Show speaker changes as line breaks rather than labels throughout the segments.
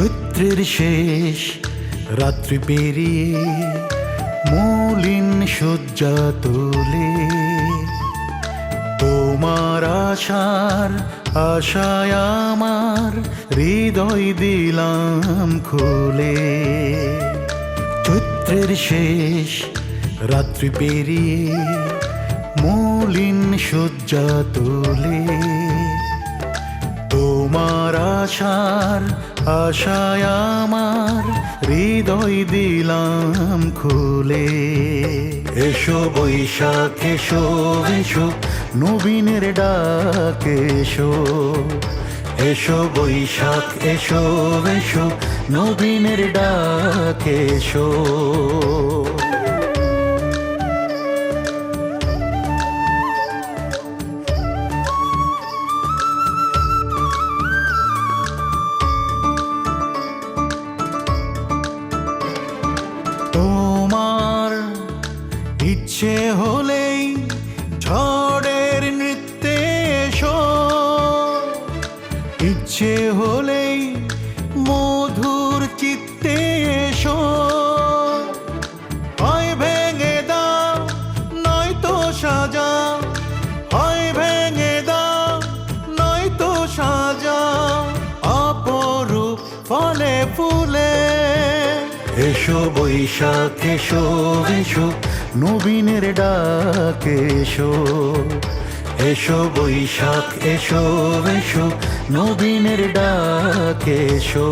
চৈত্রের শেষ, রাত্রি পেরিয়ে মলিন শয্যা তোলে। তোমার আশার আশায় আমার হৃদয় দিলাম খুলে। চৈত্রের শেষ, রাত্রি পেরিয়ে মলিন শয্যা তোলে। তোমার আশার আশায় আমার হৃদয় দিলাম খুলে। এসো বৈশাখ, এসো এসো, নবীনের ডাক এসো। এসো বৈশাখ, এসো এসো, নবীনের ডাক এসো। ইচ্ছে হলেই ঝড়ের নৃত্যে এসো। ইচ্ছে হলেই মধুর চিত্তে এসো। এসো বৈশাখ এসো এসো নবীনের ডাক এসো। এসো বৈশাখ এসো এসো নবীনের ডাক এসো।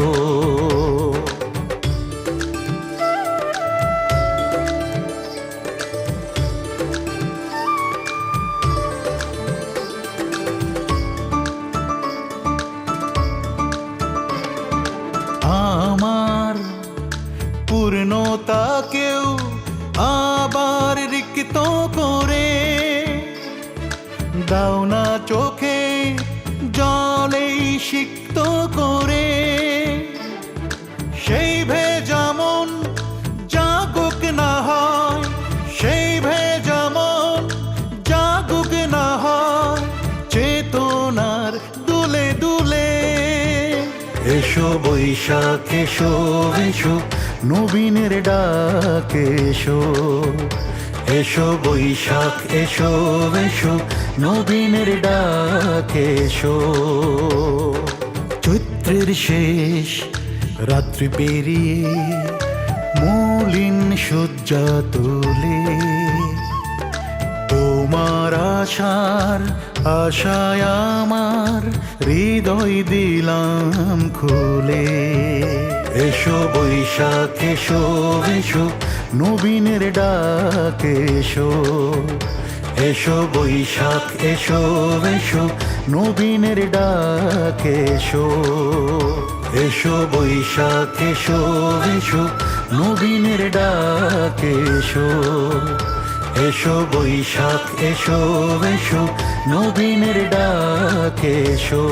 পূর্ণতাকেও আবার রিক্ত করে? দাও না চোখে জলেই সিক্ত করে। সেই ভেজামন জাগুক না হয়, সেই ভেজামন জাগুক না হয়। চেতনার দুলে দুলে এসো বৈশাখ, এসো এসো, নবীনের ডাক এসো। এসো বৈশাখ, এসো এসো, নবীনের ডাক এসো। চৈত্রের শেষ, রাত্রি পেরিয়ে মলিন শয্যা তোলে। তোমার আশার আশায় আমার হৃদয় দিলাম খুলে। এসো বৈশাখ, এসো এসো, নবীনের ডাক এসো। এসো বৈশাখ, এসো এসো, নবীনের ডাক এসো। এসো বৈশাখ, এসো এসো, নবীনের ডাক এসো। এসো বৈশাখ, এসো এসো, নবীনের ডাক এসো